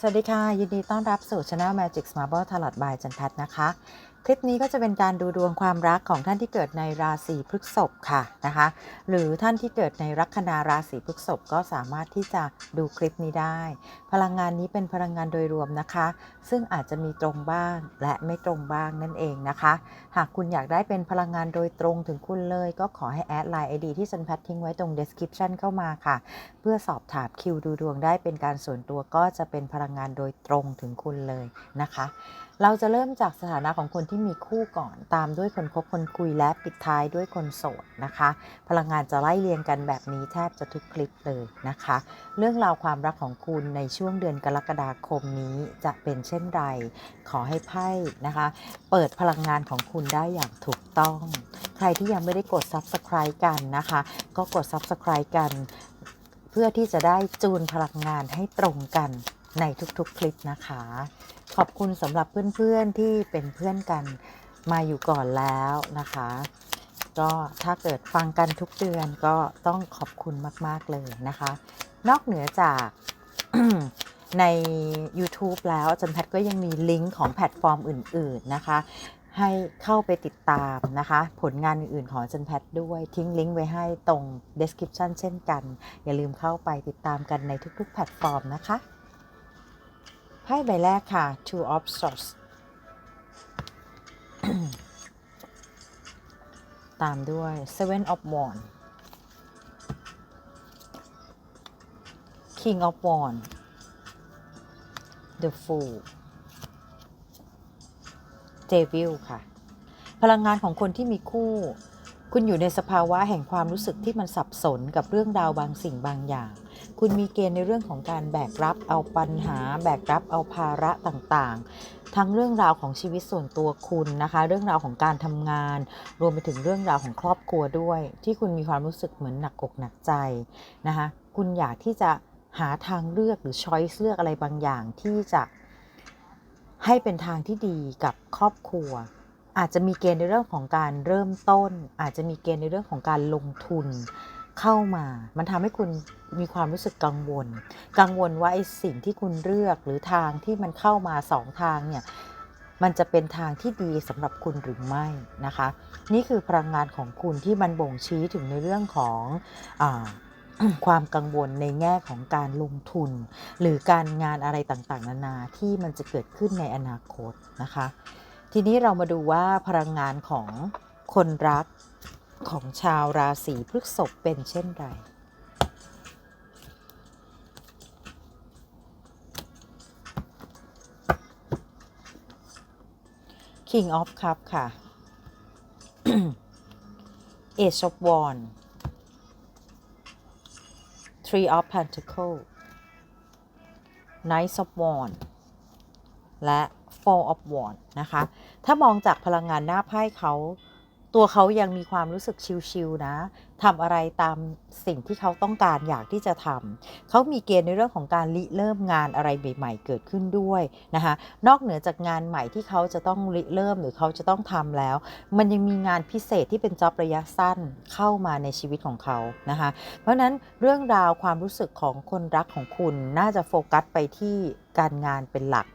สวัสดีค่ะ ยินดีต้อนรับสู่ช anel Magic Smarble ตลอดบายจันทัฒนะคะ คลิปนี้ก็จะเป็นการดูดวงความรักของท่านที่เกิดในราศีพฤษภค่ะนะคะ หรือท่านที่เกิดในลัคนาราศีพฤษภก็สามารถที่จะดูคลิปนี้ได้ พลังงานนี้เป็นพลังงานโดยรวมนะคะ ซึ่งอาจจะมีตรงบ้างและไม่ตรงบ้างนั่นเองนะคะ หากคุณอยากได้เป็นพลังงานโดยตรงถึงคุณเลยก็ขอให้แอดไลน์ไอดีที่ฉันแพททิ้งไว้ตรง description เข้ามาค่ะ เพื่อสอบถามคิวดูดวงได้เป็นการส่วนตัวก็จะเป็นพลังงานโดยตรงถึงคุณเลยนะคะ เราจะเริ่มจากสถานะของคนที่มีคู่ก่อนตามด้วยคนคบคนคุยและปิดท้ายด้วยคนโสดนะคะ พลังงานจะไล่เรียงกันแบบนี้แทบจะทุกคลิปเลยนะคะ เรื่องราวความรักของคุณในช่วงเดือนกรกฎาคมนี้จะเป็นเช่นไร ขอให้ไพ่นะคะ เปิดพลังงานของคุณได้อย่างถูกต้อง ใครที่ยังไม่ได้กด Subscribe กันนะคะ ก็กด Subscribe กัน เพื่อที่จะได้จูนพลังงานให้ตรงกันในทุกๆคลิปนะคะ ขอบคุณสำหรับเพื่อนๆที่เป็นเพื่อนกันมาอยู่ก่อนแล้วนะคะ ก็ถ้าเกิดฟังกันทุกเดือนก็ต้องขอบคุณมาก ๆ เลยนะคะ นอกเหนือจากใน YouTube แล้วจันแพทย์ก็ยังมีลิงก์ของแพลตฟอร์มอื่น ๆนะคะ ให้เข้าไปติดตามนะคะ ผลงานอื่น ๆ ของจันแพทย์ด้วยทิ้งลิงก์ไว้ให้ตรง description เช่นกัน อย่าลืมเข้าไปติดตามกันในทุก ๆ แพลตฟอร์มนะคะ ไพ่ใบแรกค่ะ two of swords ตามด้วย seven of wands king of wands the fool devil ค่ะ พลังงานของคนที่มีคู่ คุณอยู่ในสภาวะแห่งความรู้สึกที่มันสับสนกับเรื่องราวบางสิ่งบางอย่าง คุณมีเกณฑ์ในเรื่องของการแบกรับเอาปัญหา แบกรับเอาภาระต่างๆ ทั้งเรื่องราวของชีวิตส่วนตัวคุณนะคะ เรื่องราวของการทำงาน รวมไปถึงเรื่องราวของครอบครัวด้วย ที่คุณมีความรู้สึกเหมือนหนักอกหนักใจนะคะคุณอยากที่จะหาทางเลือกหรือช้อยส์เลือกอะไรบางอย่างที่จะให้เป็นทางที่ดีกับครอบครัว อาจจะมีเกณฑ์ในเรื่องของการเริ่มต้น อาจจะมีเกณฑ์ในเรื่องของการลงทุน เข้ามา มันทำให้คุณมีความรู้สึกกังวล กังวลว่าไอ้สิ่งที่คุณเลือกหรือทางที่มันเข้ามาสองทางเนี่ยมันจะเป็นทางที่ดีสำหรับคุณหรือไม่นะคะ นี่คือพลังงานของคุณที่มันบ่งชี้ถึงในเรื่องของอความกังวลในแง่ของการลงทุน หรือการงานอะไรต่างๆ นานาที่มันจะเกิดขึ้นในอนาคตนะคะ ทีนี้เรามาดูว่าพลังงานของคนรัก ของชาวราศีพฤษภเป็นเช่นไร King of Cup ค่ะ Ace of Wands Three of Pentacles Knight of Wands และ Four of Wands นะคะ ถ้ามองจากพลังงานหน้าไพ่เขา ตัวเขายังมีความรู้สึกชิลๆนะทำอะไรตามสิ่งที่เขาต้องการอยากที่จะทำเขามีเกณฑ์ในเรื่องของการริเริ่มงานอะไรใหม่ ๆ เกิดขึ้นด้วยนะคะนอกเหนือจากงานใหม่ที่เขาจะต้องริเริ่มหรือเขาจะต้องทำแล้ว มันยังมีงานพิเศษที่เป็นจ็อบระยะสั้นเข้ามาในชีวิตของเขานะคะเพราะฉะนั้นเรื่องราวความรู้สึกของคนรักของคุณน่าจะโฟกัสไปที่การงานเป็นหลัก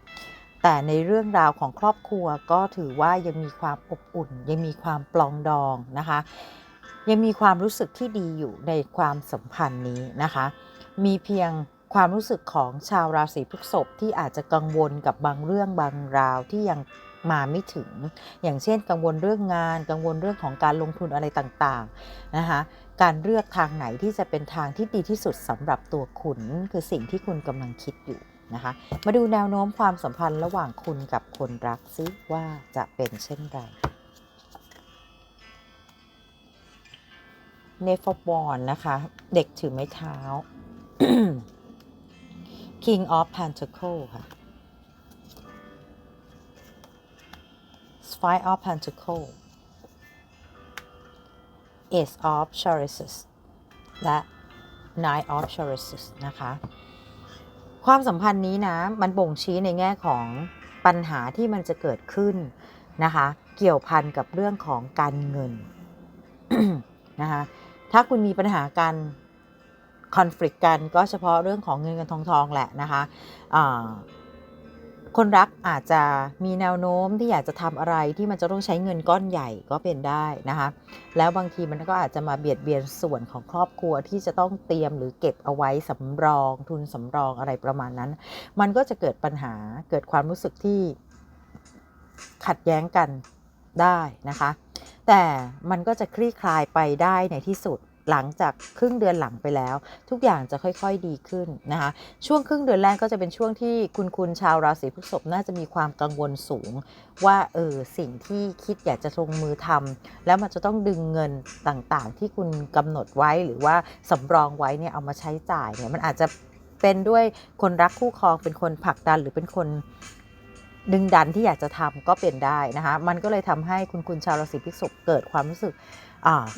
แต่ในเรื่องราวของครอบครัวก็ถือว่ายังมีความอบอุ่น ยังมีความปลองดองนะคะ ยังมีความรู้สึกที่ดีอยู่ในความสัมพันธ์นี้นะคะ มีเพียงความรู้สึกของชาวราศีพฤษภที่อาจจะกังวลกับบางเรื่องบางราวที่ยังมาไม่ถึง อย่างเช่น กังวลเรื่องงาน กังวลเรื่องของการลงทุนอะไรต่างๆนะคะการเลือกทางไหนที่จะเป็นทางที่ดีที่สุดสำหรับตัวคุณ คือสิ่งที่คุณกำลังคิดอยู่ นะคะ มาดูแนวโน้มความสัมพันธ์ระหว่างคุณกับคนรักซิว่าจะเป็นเช่นไรเนฟบอลนะคะ เด็กถือไม้เท้า King of Pentacle ค่ะ Five of Pentacle Ace of Chalices และ Nine of Chalices นะคะ ความสัมพันธ์นี้นะมันบ่งชี้ในแง่ของปัญหาที่มันจะเกิดขึ้นนะคะ เกี่ยวพันกับเรื่องของการเงินนะคะถ้าคุณมีปัญหากันคอนฟ lict กันก็เฉพาะเรื่องของเงินเงินทองทองแหละนะคะ คนรักอาจจะมีแนวโน้มที่อยากจะทำอะไรที่มันจะต้องใช้เงินก้อนใหญ่ก็เป็นได้นะคะ แล้วบางทีมันก็อาจจะมาเบียดเบียนส่วนของครอบครัวที่จะต้องเตรียมหรือเก็บเอาไว้สำรองทุนสำรองอะไรประมาณนั้น มันก็จะเกิดปัญหาเกิดความรู้สึกที่ขัดแย้งกันได้นะคะ แต่มันก็จะคลี่คลายไปได้ในที่สุด หลังจากครึ่งเดือนหลังไปแล้ว ทุกอย่างจะค่อยๆดีขึ้นนะคะช่วงครึ่งเดือนแรกก็จะเป็นช่วงที่คุณคุณชาวราศีพฤษภน่าจะมีความกังวลสูง ว่าเออสิ่งที่คิดอยากจะลงมือทำแล้วมันจะต้องดึงเงินต่างๆ ที่คุณกำหนดไว้หรือว่าสำรองไว้เนี่ยเอามาใช้จ่ายเนี่ยมันอาจจะเป็นด้วยคนรักคู่ครองเป็นคนผลักดันหรือเป็นคนดึงดันที่อยากจะทำก็เป็นได้นะคะมันก็เลยทำให้คุณคุณชาวราศีพฤษภเกิดความรู้สึก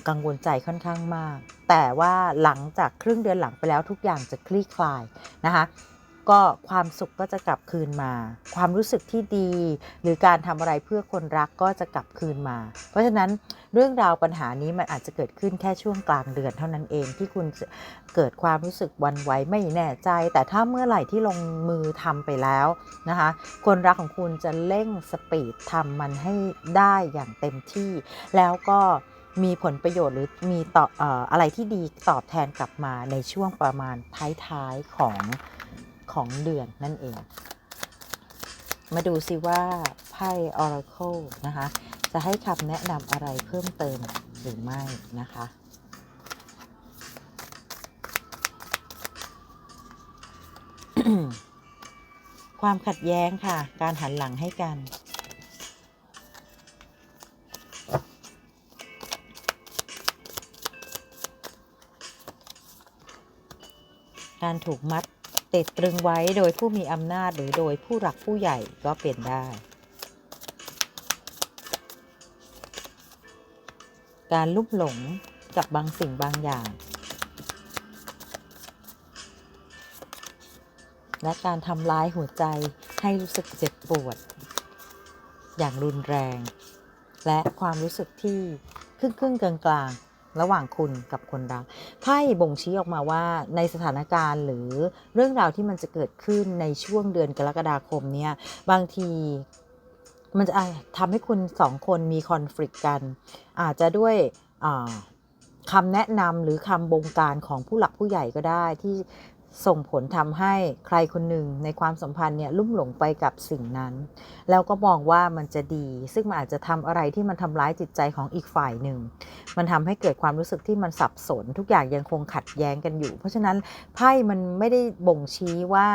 กังวลใจค่อนข้างมาก แต่ว่าหลังจากครึ่งเดือนหลังไปแล้วทุกอย่างจะคลี่คลายนะคะก็ความสุขก็จะกลับคืนมา ความรู้สึกที่ดี หรือการทำอะไรเพื่อคนรักก็จะกลับคืนมา เพราะฉะนั้นเรื่องราวปัญหานี้มันอาจจะเกิดขึ้นแค่ช่วงกลางเดือนเท่านั้นเองที่คุณเกิดความรู้สึกวันไหวไม่แน่ใจ แต่ถ้าเมื่อไหร่ที่ลงมือทำไปแล้วนะคะคนรักของคุณจะเร่งสปีดทำมันให้ได้อย่างเต็มที่ แล้วก็ มีผลประโยชน์หรือมีต่อเอ่ออะไรที่ดีตอบแทนกลับมาในช่วงประมาณท้ายๆของของเดือนนั่นเอง มาดูซิว่าไพ่ Oracle นะคะ จะให้คำแนะนำอะไรเพิ่มเติมหรือไม่นะคะความขัดแย้งค่ะ การหันหลังให้กัน การถูกมัดติดตรึงไว้โดยผู้มีอำนาจหรือโดยผู้หลักผู้ใหญ่ก็เป็นได้ การลุ่มหลงกับบางสิ่งบางอย่าง และการทำร้ายหัวใจให้รู้สึกเจ็บปวด อย่างรุนแรง และความรู้สึกที่ครึ่งครึ่งกลางกลางๆระหว่างคุณกับคนรัก ไพ่บ่งชี้ออกมาว่าในสถานการณ์หรือเรื่องราวที่มันจะเกิดขึ้นในช่วงเดือนกรกฎาคมเนี่ยบางทีมันจะทำให้คุณสองคนมีคอน FLICT กัน อาจจะด้วยอ่าคำแนะนำหรือคำบงการของผู้หลักผู้ใหญ่ก็ได้ที่ ส่งผลทำให้ใครคนหนึ่งในความสัมพันธ์เนี่ยลุ่มหลงไปกับสิ่งนั้น แล้วก็มองว่ามันจะดี ซึ่งมันอาจจะทำอะไรที่มันทำร้ายจิตใจของอีกฝ่ายหนึ่ง มันทำให้เกิดความรู้สึกที่มันสับสน ทุกอย่างยังคงขัดแย้งกันอยู่ เพราะฉะนั้นไพ่มันไม่ได้บ่งชี้ว่า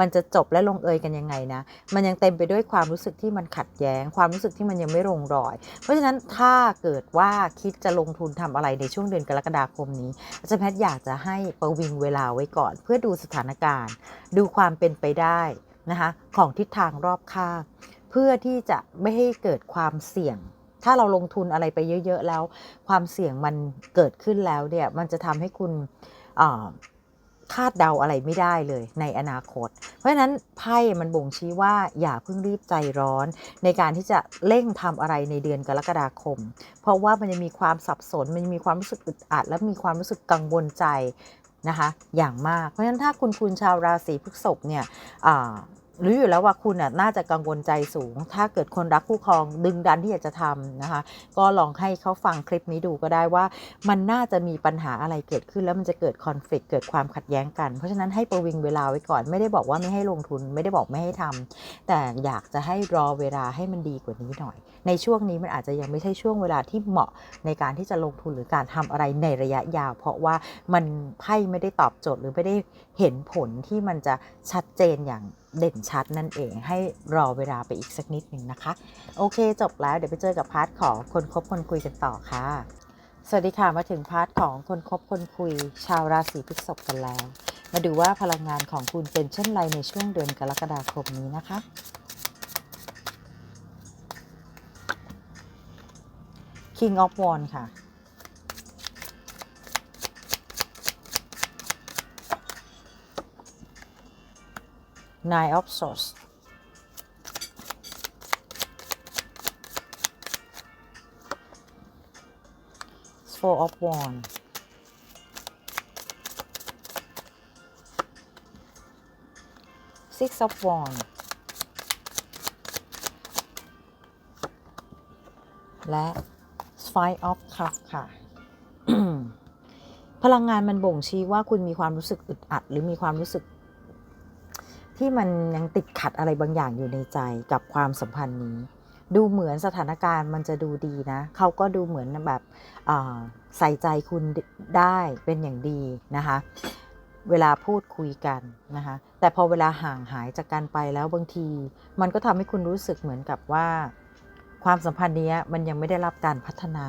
มันจะจบและลงเอยกันยังไงนะ มันยังเต็มไปด้วยความรู้สึกที่มันขัดแย้ง ความรู้สึกที่มันยังไม่ลงรอย เพราะฉะนั้นถ้าเกิดว่าคิดจะลงทุนทำอะไรในช่วงเดือนกรกฎาคมนี้อาจารย์แพทย์อยากจะให้ประวิงเวลาไว้ก่อน เพื่อดูสถานการณ์ ดูความเป็นไปได้นะคะของทิศทางรอบข้างเพื่อที่จะไม่ให้เกิดความเสี่ยง ถ้าเราลงทุนอะไรไปเยอะ ๆ แล้ว ความเสี่ยงมันเกิดขึ้นแล้วเนี่ยมันจะทำให้คุณ คาดเดาอะไรไม่ได้เลยในอนาคต เพราะฉะนั้นไพ่มันบ่งชี้ว่าอย่าเพิ่งรีบใจร้อน ในการที่จะเร่งทำอะไรในเดือนกรกฎาคม เพราะว่ามันจะมีความสับสน มันจะมีความรู้สึกอึดอัด และมีความรู้สึกกังวลใจนะคะอย่างมาก เพราะฉะนั้นถ้าคุณคุณชาวราศีพฤษภเนี่ย รู้อยู่แล้วว่าคุณน่ะน่าจะกังวลใจสูง ถ้าเกิดคนรักคู่ครองดึงดันที่อยากจะทำนะคะ ก็ลองให้เขาฟังคลิปนี้ดูก็ได้ว่า มันน่าจะมีปัญหาอะไรเกิดขึ้น แล้วมันจะเกิดคอน FLICT เกิดความขัดแย้งกัน เพราะฉะนั้นให้ประวิงเวลาไว้ก่อน ไม่ได้บอกว่าไม่ให้ลงทุน ไม่ได้บอกไม่ให้ทำแต่อยากจะให้รอเวลาให้มันดีกว่านี้หน่อย ในช่วงนี้มันอาจจะยังไม่ใช่ช่วงเวลาที่เหมาะในการที่จะลงทุนหรือการทำอะไรในระยะยาว เพราะว่ามันไพ่ไม่ได้ตอบโจทย์หรือไม่ได้เห็นผลที่มันจะชัดเจนอย่าง เด่นชัดนั่นเองให้รอเวลาไปอีกสักนิดหนึ่งนะคะ โอเคจบแล้วเดี๋ยวไปเจอกับพาร์ทของคนคบคนคุยกันต่อค่ะ สวัสดีค่ะมาถึงพาร์ทของคนคบคนคุย ชาวราศีพฤษภกันแล้ว มาดูว่าพลังงานของคุณเป็นเช่นไรในช่วงเดือนกรกฎาคมนี้นะคะ King of Wands ค่ะ Nine of Swords โฟร์ออฟวอนซิกซ์ออฟวอนและไฟออฟคัพค่ะ พลังงานมันบ่งชี้ว่าคุณมีความรู้สึกอึดอัด หรือมีความรู้สึก ที่มันยังติดขัดอะไรบางอย่างอยู่ในใจกับความสัมพันธ์นี้ ดูเหมือนสถานการณ์มันจะดูดีนะ เขาก็ดูเหมือนแบบใส่ใจคุณได้เป็นอย่างดีนะคะ เวลาพูดคุยกันนะคะ แต่พอเวลาห่างหายจากกันไปแล้วบางที มันก็ทำให้คุณรู้สึกเหมือนกับว่า ความสัมพันธ์เนี้ยมันยังไม่ได้รับการพัฒนา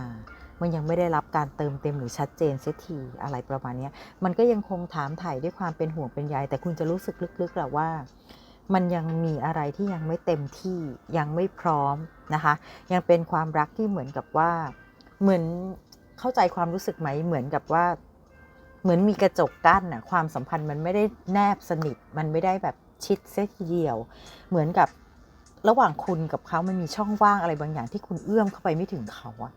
มันยังไม่ได้รับการเติมเต็มหรือชัดเจนเสียทีอะไรประมาณนี้มันก็ยังคงถามถ่ายด้วยความเป็นห่วงเป็นใยแต่คุณจะรู้สึกลึกๆแหละว่า มันยังมีอะไรที่ยังไม่เต็มที่ยังไม่พร้อมนะคะ ยังเป็นความรักที่เหมือนกับว่าเหมือนเข้าใจความรู้สึกไหมเหมือนกับว่าเหมือนมีกระจกกั้นน่ะความสัมพันธ์มันไม่ได้แนบสนิท มันไม่ได้แบบชิดเสียทีเดียว เหมือนกับระหว่างคุณกับเขามันมีช่องว่างอะไรบางอย่างที่คุณเอื้อมเข้าไปไม่ถึงเขาอะ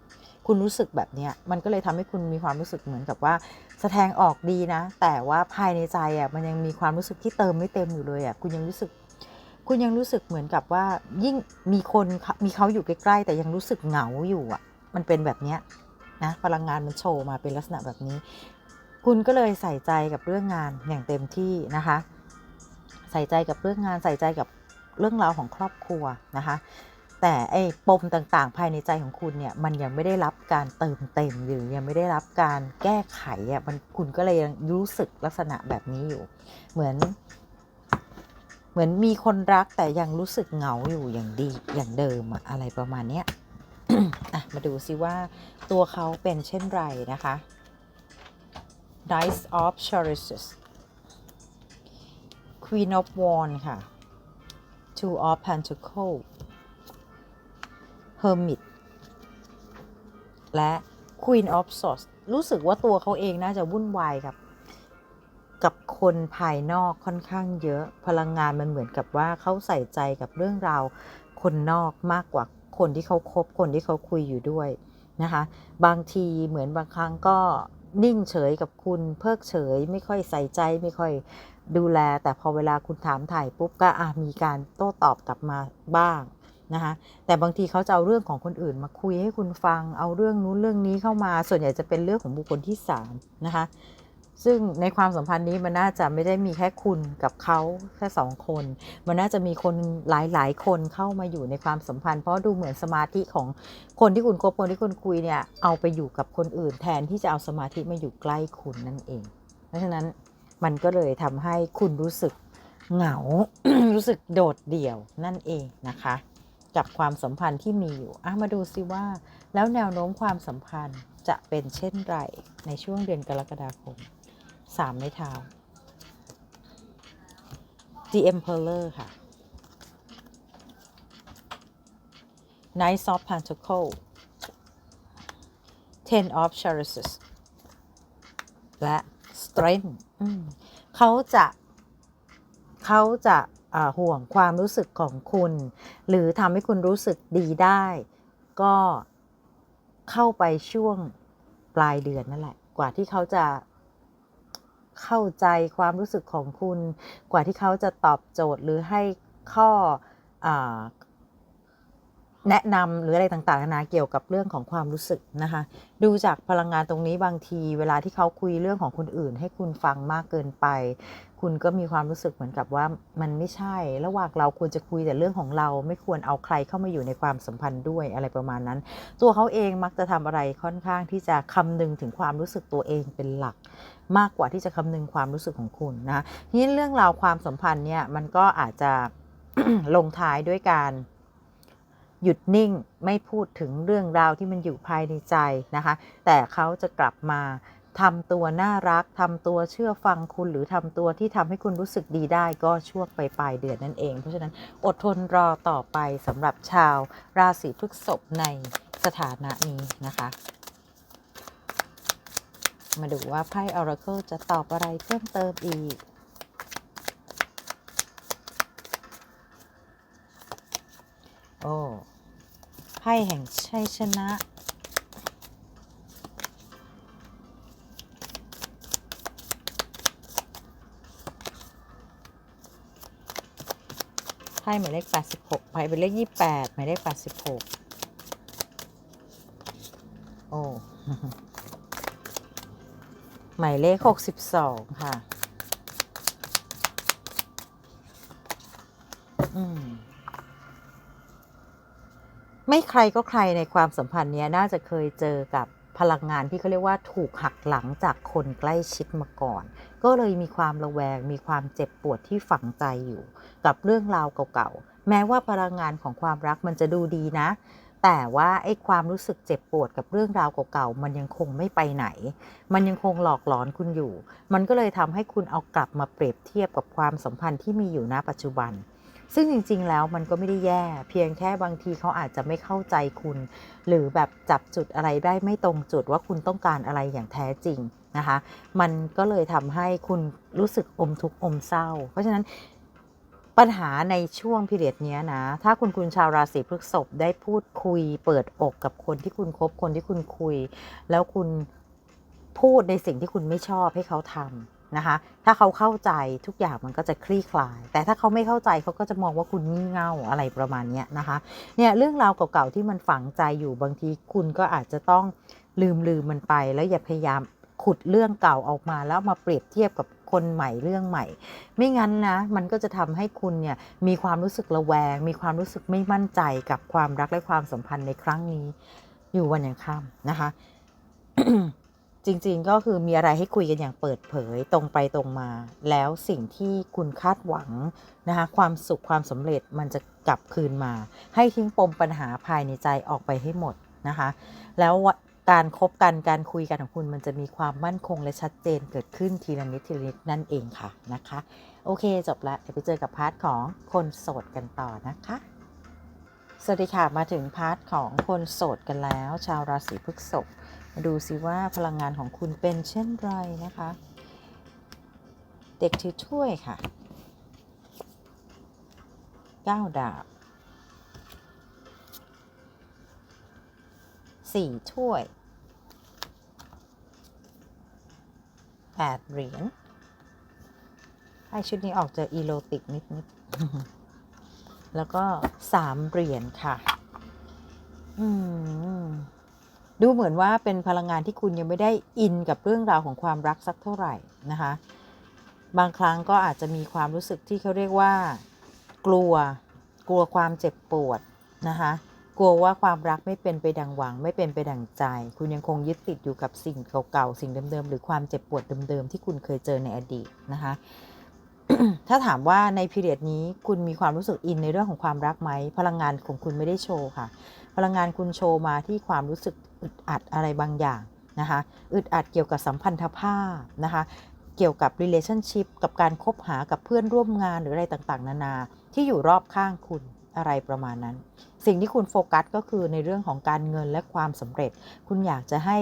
คุณรู้สึกแบบเนี้ยมันก็เลยทำให้คุณมีความรู้สึกเหมือนกับว่า แสดงออกดีนะ แต่ว่าภายในใจอะมันยังมีความรู้สึกที่เติมไม่เต็มอยู่เลยอะคุณยังรู้สึก คุณยังรู้สึกเหมือนกับว่ายิ่งมีคนมีเขาอยู่ใกล้ๆ แต่ยังรู้สึกเหงาอยู่อะ มันเป็นแบบเนี้ยนะพลังงานมันโชว์มาเป็นลักษณะแบบนี้ คุณก็เลยใส่ใจกับเรื่องงานอย่างเต็มที่นะคะ ใส่ใจกับเรื่องงานใส่ใจกับเรื่องราวของครอบครัวนะคะ แต่ไอ้ปมต่างๆ ภายในใจของคุณเนี่ยมันยังไม่ได้รับการเติมเต็มหรือยังไม่ได้รับการแก้ไขอะมันคุณก็เลยยังรู้สึกลักษณะแบบนี้อยู่ เหมือน เหมือนมีคนรักแต่ยังรู้สึกเหงาอยู่อย่างดีอย่างเดิมอะอะไรประมาณเนี้ยอะมาดูซิว่าตัวเขาเป็นเช่นไรนะคะ Knight of Chalices Queen of Wands ค่ะ Two of Pentacles Hermit และ Queen of Swords รู้สึกว่าตัวเขาเองน่าจะวุ่นวายกับ กับคนภายนอกค่อนข้างเยอะพลังงานมันเหมือนกับว่าเขาใส่ใจกับเรื่องราวคนนอกมากกว่าคนที่เขาคบคนที่เขาคุยอยู่ด้วยนะคะบางทีเหมือนบางครั้งก็นิ่งเฉยกับคุณเพิกเฉย ไม่ค่อยใส่ใจไม่ค่อยดูแล แต่พอเวลาคุณถามถ่ายปุ๊บก็อะมีการโต้ตอบกลับมาบ้าง นะคะแต่บางทีเขาจะเอาเรื่องของคนอื่นมาคุยให้คุณฟัง เอาเรื่องนู้นเรื่องนี้เข้ามา ส่วนใหญ่จะเป็นเรื่องของบุคคลที่สามนะคะซึ่งในความสัมพันธ์นี้มันน่าจะไม่ได้มีแค่คุณกับเขาแค่สองคน มันน่าจะมีคนหลาย ๆ คนเข้ามาอยู่ในความสัมพันธ์ เพราะดูเหมือนสมาธิของคนที่คุณคบคนที่คุณคุยเนี่ยเอาไปอยู่กับคนอื่น แทนที่จะเอาสมาธิมาอยู่ใกล้คุณนั่นเอง เพราะฉะนั้นมันก็เลยทำให้คุณรู้สึกเหงา รู้สึกโดดเดี่ยวนั่นเองนะคะ กับความสัมพันธ์ที่มีอยู่อะมาดูซิว่า แล้วแนวโน้มความสัมพันธ์จะเป็นเช่นไรในช่วงเดือนกรกฎาคมสามไม้เท้า The Emperor ค่ะ Knight of Pentacles Ten of Chalices และ Strength เขาจะ เขาจะ ห่วงความรู้สึกของคุณ หรือทำให้คุณรู้สึกดีได้ ก็เข้าไปช่วงปลายเดือนนั่นแหละ กว่าที่เขาจะเข้าใจความรู้สึกของคุณ กว่าที่เขาจะตอบโจทย์หรือให้ข้ออแนะนำหรืออะไรต่างๆนานาเกี่ยวกับเรื่องของความรู้สึกนะคะ ดูจากพลังงานตรงนี้บางที เวลาที่เขาคุยเรื่องของคนอื่น ให้คุณฟังมากเกินไป คุณก็มีความรู้สึกเหมือนกับว่ามันไม่ใช่ ระหว่างเราควรจะคุยแต่เรื่องของเรา ไม่ควรเอาใครเข้ามาอยู่ในความสัมพันธ์ด้วยอะไรประมาณนั้น ตัวเขาเองมักจะทำอะไรค่อนข้างที่จะคำนึงถึงความรู้สึกตัวเองเป็นหลัก มากกว่าที่จะคำนึงความรู้สึกของคุณนะทีนี้เรื่องราวความสัมพันธ์เนี่ยมันก็อาจจะลงท้ายด้วยการหยุดนิ่งไม่พูดถึงเรื่องราวที่มันอยู่ภายในใจนะคะ แต่เขาจะกลับมา ทำตัวน่ารักทำตัวเชื่อฟังคุณหรือทำตัวที่ทำให้คุณรู้สึกดีได้ก็ช่วงปลายปลายเดือนนั่นเอง เพราะฉะนั้นอดทนรอต่อไปสำหรับชาวราศีพฤษภในสถานะนี้นะคะ มาดูว่าไพ่ Oracle จะตอบอะไรเพิ่มเติมอีกโอ้ไพ่แห่งชัยชนะ ไพ่หมายเลข86ไพ่เป็นเลข 28 หมายเลข 86 โอ้ หมายเลข 62 ค่ะ อืม ไม่ใครก็ใครในความสัมพันธ์เนี้ยน่าจะเคยเจอกับ พลังงานที่เขาเรียกว่าถูกหักหลังจากคนใกล้ชิดมาก่อน ก็เลยมีความระแวง มีความเจ็บปวดที่ฝังใจอยู่ กับเรื่องราวเก่าๆ แม้ว่าพลังงานของความรักมันจะดูดีนะ แต่ว่าไอ้ความรู้สึกเจ็บปวดกับเรื่องราวเก่าๆ มันยังคงไม่ไปไหน มันยังคงหลอกหลอนคุณอยู่ มันก็เลยทำให้คุณเอากลับมาเปรียบเทียบกับความสัมพันธ์ที่มีอยู่ณปัจจุบัน ซึ่งจริง ๆ แล้วมันก็ไม่ได้แย่ เพียงแค่บางทีเขาอาจจะไม่เข้าใจคุณ หรือแบบจับจุดอะไรได้ไม่ตรงจุดว่าคุณต้องการอะไรอย่างแท้จริงนะคะ มันก็เลยทำให้คุณรู้สึกอมทุกข์อมเศร้า เพราะฉะนั้นปัญหาในช่วงพิเรียดนี้นะ ถ้าคุณคุณชาวราศีพฤษภได้พูดคุย เปิดอกกับคนที่คุณคบคนที่คุณคุย แล้วคุณพูดในสิ่งที่คุณไม่ชอบให้เขาทำ นะคะ ถ้าเขาเข้าใจทุกอย่างมันก็จะคลี่คลาย แต่ถ้าเขาไม่เข้าใจเขาก็จะมองว่าคุณงี่เง่าอะไรประมาณนี้นะคะ เนี่ยเรื่องราวเก่าๆที่มันฝังใจอยู่บางทีคุณก็อาจจะต้องลืมลืมมันไป แล้วอย่าพยายามขุดเรื่องเก่าออกมา แล้วมาเปรียบเทียบกับคนใหม่เรื่องใหม่ ไม่งั้นนะมันก็จะทำให้คุณเนี่ยมีความรู้สึกระแวง มีความรู้สึกไม่มั่นใจกับความรักและความสัมพันธ์ในครั้งนี้ อยู่วันยังค่ำนะคะ จริงๆ ก็คือมีอะไรให้คุยกันอย่างเปิดเผยตรงไปตรงมา แล้วสิ่งที่คุณคาดหวังนะคะความสุขความสำเร็จมันจะกลับคืนมา ให้ทิ้งปมปัญหาภายในใจออกไปให้หมดนะคะ แล้วการคบกันการคุยกันของคุณมันจะมีความมั่นคงและชัดเจนเกิดขึ้นทีละนิดทีละนิดนั่นเองค่ะนะคะ โอเคจบล้วเดี๋ยวไปเจอกับพาร์ทของคนโสดกันต่อนะคะ สวัสดีค่ะมาถึงพาร์ทของคนโสดกันแล้ว ชาวราศีพฤษภ มาดูสิว่าพลังงานของคุณเป็นเช่นไรนะคะ เด็กถือถ้วยค่ะก้าดาบสี่ถ้วยแปดเหรียญไพ่ชุดนี้ออกจะอีโรติกนิดๆแล้วก็สามเหรียญค่ะ อืม ดูเหมือนว่าเป็นพลังงานที่คุณยังไม่ได้อินกับเรื่องราวของความรักสักเท่าไหร่นะคะ บางครั้งก็อาจจะมีความรู้สึกที่เขาเรียกว่า กลัว กลัวความเจ็บปวดนะคะ กลัวว่าความรักไม่เป็นไปดังหวัง ไม่เป็นไปดังใจ คุณยังคงยึดติดอยู่กับสิ่งเก่าๆ สิ่งเดิมๆ หรือความเจ็บปวดเดิมๆ ที่คุณเคยเจอในอดีตนะคะ ถ้าถามว่าในพีเรียดนี้คุณมีความรู้สึกอินในเรื่องของความรักไหม พลังงานของคุณไม่ได้โชว์ค่ะ พลังงานคุณโชว์มาที่ความรู้สึกอึดอัดอะไรบางอย่างนะคะ อึดอัดเกี่ยวกับสัมพันธภาพนะคะ เกี่ยวกับ relationship กับการคบหากับเพื่อนร่วมงานหรืออะไรต่างๆ นานา ที่อยู่รอบข้างคุณอะไรประมาณนั้น สิ่งที่คุณโฟกัสก็คือในเรื่องของการเงินและความสำเร็จ คุณอยากจะให้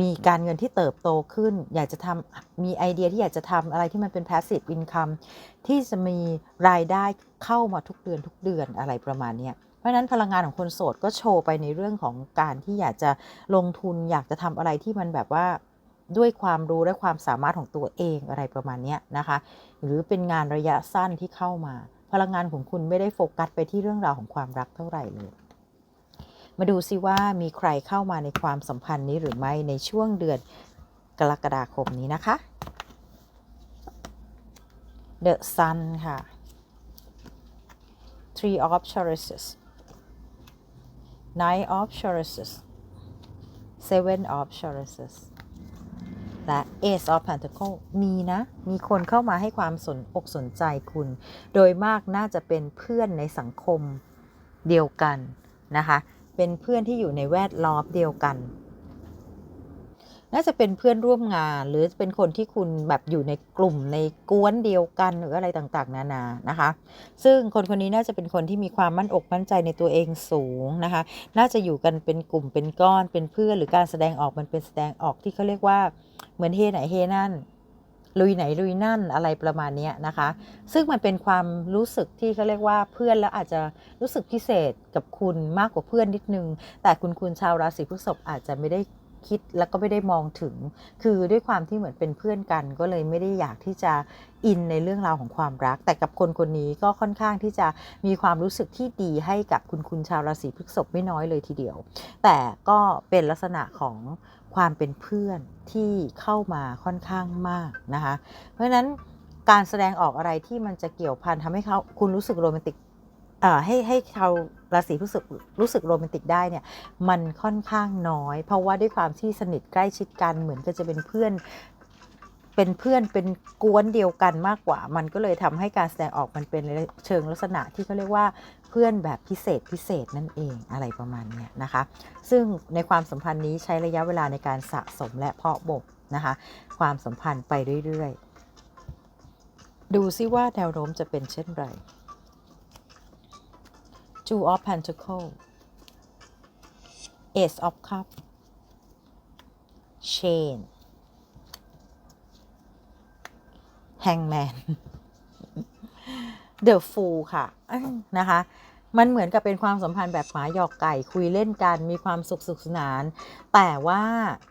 มีการเงินที่เติบโตขึ้น อยากจะทำมีไอเดียที่อยากจะทำอะไรที่มันเป็น passive income ที่จะมีรายได้เข้ามาทุกเดือนทุกเดือนอะไรประมาณนี้ เพราะนั้นพลังงานของคนโสดก็โชว์ไปในเรื่องของการที่อยากจะลงทุนอยากจะทำอะไรที่มันแบบว่าด้วยความรู้และความสามารถของตัวเองอะไรประมาณนี้นะคะ หรือเป็นงานระยะสั้นที่เข้ามา พลังงานของคุณไม่ได้โฟกัสไปที่เรื่องราวของความรักเท่าไหร่เลย มาดูซิว่ามีใครเข้ามาในความสัมพันธ์นี้หรือไม่ในช่วงเดือนกรกฎาคมนี้นะคะ The Sun ค่ะ Three of Chalices Nine of Chalices Seven of Chalices และ Ace of Pentacles มีนะ มีคนเข้ามาให้ความสนอกสนใจคุณ โดยมากน่าจะเป็นเพื่อนในสังคมเดียวกันนะคะ เป็นเพื่อนที่อยู่ในแวดล้อมเดียวกัน น่าจะเป็นเพื่อนร่วมงาน หรือเป็นคนที่คุณแบบอยู่ในกลุ่มในกวนเดียวกันหรืออะไรต่างๆ นานานะคะ ซึ่งคนคนนี้น่าจะเป็นคนที่มีความมั่นอกมั่นใจในตัวเองสูงนะคะ น่าจะอยู่กันเป็นกลุ่มเป็นก้อนเป็นเพื่อนหรือการแสดงออกมันเป็นแสดงออกที่เขาเรียกว่าเหมือนเฮไหนเฮนั่นลุยไหนลุยนั่นอะไรประมาณนี้นะคะ ซึ่งมันเป็นความรู้สึกที่เขาเรียกว่าเพื่อนแล้วอาจจะรู้สึกพิเศษกับคุณมากกว่าเพื่อนนิดนึง แต่คุณคุณชาวราศีพฤษภอาจจะไม่ได้ คิดแล้วก็ไม่ได้มองถึง คือด้วยความที่เหมือนเป็นเพื่อนกัน ก็เลยไม่ได้อยากที่จะอินในเรื่องราวของความรัก แต่กับคนคนนี้ก็ค่อนข้างที่จะมีความรู้สึกที่ดีให้กับคุณคุณชาวราศีพฤษภไม่น้อยเลยทีเดียว แต่ก็เป็นลักษณะของความเป็นเพื่อนที่เข้ามาค่อนข้างมากนะคะ เพราะฉะนั้นการแสดงออกอะไรที่มันจะเกี่ยวพันทำให้เขาคุณรู้สึกโรแมนติกเออให้ให้ชา ราศีพฤษภรู้สึกโรแมนติกได้เนี่ยมันค่อนข้างน้อย เพราะว่าด้วยความที่สนิทใกล้ชิดกันเหมือนก็จะเป็นเพื่อนเป็นเพื่อนเป็นกวนเดียวกันมากกว่า มันก็เลยทำให้การแสดงออกมันเป็นในเชิงลักษณะที่เขาเรียกว่าเพื่อนแบบพิเศษพิเศษนั่นเองอะไรประมาณเนี้ยนะคะ ซึ่งในความสัมพันธ์นี้ใช้ระยะเวลาในการสะสมและเพาะบ่มนะคะ ความสัมพันธ์ไปเรื่อยๆ ดูซิว่าแนวโน้มจะเป็นเช่นไร Two of Pentacles Ace of Cups Chain Hangman The Fool ค่ะนะคะมันเหมือนกับเป็นความสัมพันธ์แบบหมาหยอกไก่คุยเล่นกัน มีความสุขสุขสนาน แต่ว่า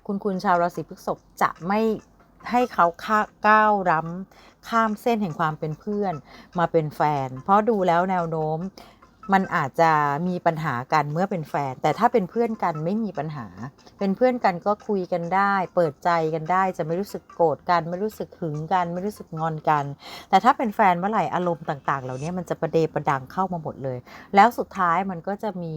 คุณคุณชาวราศีพฤษภจะไม่ให้เขาข้าก้าวร้ำข้ามเส้นแห่งความเป็นเพื่อนมาเป็นแฟน เพราะดูแล้วแนวโน้ม มันอาจจะมีปัญหากันเมื่อเป็นแฟน แต่ถ้าเป็นเพื่อนกันไม่มีปัญหา เป็นเพื่อนกันก็คุยกันได้ เปิดใจกันได้จะไม่รู้สึกโกรธกัน ไม่รู้สึกหึงกัน ไม่รู้สึกงอนกัน แต่ถ้าเป็นแฟนเมื่อไหร่อารมณ์ต่าง ๆ เหล่านี้มันจะประเดประดังเข้ามาหมดเลย แล้วสุดท้ายมันก็จะมี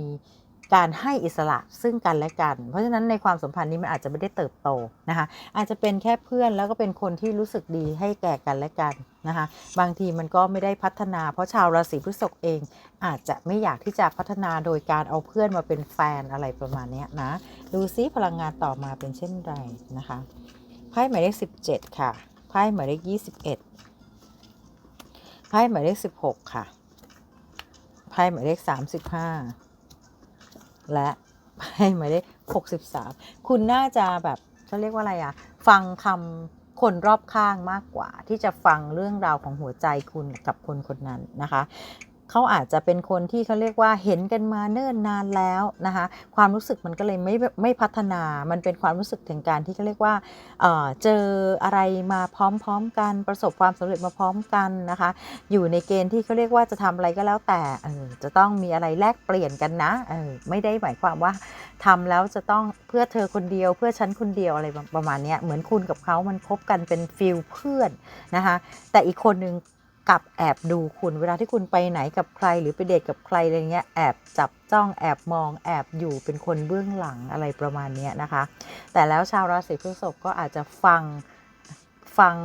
การให้อิสระซึ่งกันและกัน เพราะฉะนั้นในความสัมพันธ์นี้มันอาจจะไม่ได้เติบโตนะคะอาจจะเป็นแค่เพื่อนแล้วก็เป็นคนที่รู้สึกดีให้แก่กันและกันนะคะบางทีมันก็ไม่ได้พัฒนา เพราะชาวราศีพฤษภเอง อาจจะไม่อยากที่จะพัฒนาโดยการเอาเพื่อนมาเป็นแฟนอะไรประมาณนี้นะดูซิพลังงานต่อมาเป็นเช่นไรนะคะไพ่หมายเลข17 ค่ะไพ่หมายเลข21ไพ่หมายเลข16 ค่ะไพ่หมายเลข35 และไพ่หมายเลข63คุณน่าจะแบบเขาเรียกว่าอะไรอะฟังคำคนรอบข้างมากกว่า ที่จะฟังเรื่องราวของหัวใจคุณกับคนคนนั้นนะคะ เขาอาจจะเป็นคนที่เขาเรียกว่าเห็นกันมาเนิ่นนานแล้วนะคะความรู้สึกมันก็เลยไม่ไม่พัฒนา มันเป็นความรู้สึกถึงการที่เขาเรียกว่าเเจออะไรมาพร้อมๆกันประสบความสำเร็จมาพร้อมกันนะคะ อยู่ในเกณฑ์ที่เขาเรียกว่าจะทำอะไรก็แล้วแต่จะต้องมีอะไรแลกเปลี่ยนกันนะไม่ได้หมายความว่าทำแล้วจะต้องเพื่อเธอคนเดียวเพื่อฉันคนเดียวอะไรประมาณนี้เหมือนคุณกับเขามันคบกันเป็นฟิลเพื่อนนะคะแต่อีกคนนึง กลับแอบดูคุณเวลาที่คุณไปไหนกับใครหรือไปเดทกับใครอะไรเงี้ยแอบจับจ้องแอบมองแอบอยู่เป็นคนเบื้องหลังอะไรประมาณนี้นะคะ แต่แล้วชาวราศีพฤษภก็อาจจะฟังฟัง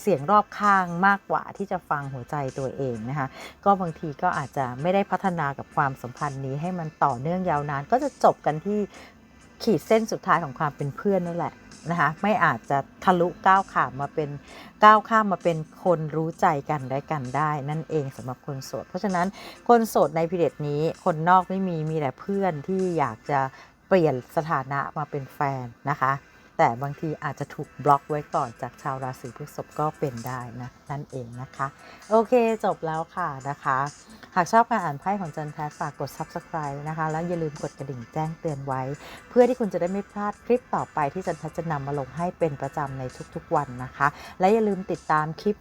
เสียงรอบข้างมากกว่าที่จะฟังหัวใจตัวเองนะคะ ก็บางทีก็อาจจะไม่ได้พัฒนากับความสัมพันธ์นี้ให้มันต่อเนื่องยาวนาน ก็จะจบกันที่ขีดเส้นสุดท้ายของความเป็นเพื่อนนั่นแหละ นะคะไม่อาจจะทะลุก้าวขามมาเป็นก้าวข้ามมาเป็นคนรู้ใจกันได้กันได้ นั่นเองสำหรับคนโสด เพราะฉะนั้นคนโสดในพิเดดนี้คนนอกไม่มีมีแต่เพื่อนที่อยากจะเปลี่ยนสถานะมาเป็นแฟนนะคะ แต่บางทีอาจจะถูกบล็อกไว้ก่อนจากชาวราศีพฤษภก็เป็นได้นะนั่นเองนะคะ โอเคจบแล้วค่ะนะคะ หากชอบการอ่านไพ่ของจันแพทฝากกด subscribe นะคะ แล้วอย่าลืมกดกระดิ่งแจ้งเตือนไว้ เพื่อที่คุณจะได้ไม่พลาดคลิปต่อไปที่จันแพทจะนำมาลงให้เป็นประจำในทุกๆวันนะคะ และอย่าลืมติดตามคลิป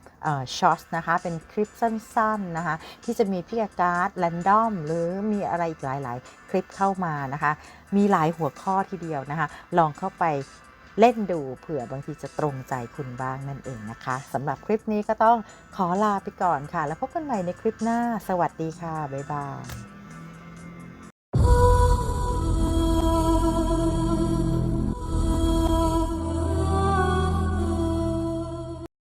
ช็อตนะคะ เป็นคลิปสั้นๆนะคะ ที่จะมีพิกาการ์ดแรนดอมหรือมีอะไรอีกหลายๆ คลิปเข้ามานะคะ มีหลายหัวข้อทีเดียวนะคะ ลองเข้าไป เล่นดูเผื่อบางทีจะตรงใจคุณบ้างนั่นเองนะคะสำหรับคลิปนี้ก็ต้องขอลาไปก่อนค่ะ แล้วพบกันใหม่ในคลิปหน้า สวัสดีค่ะ บ๊ายบาย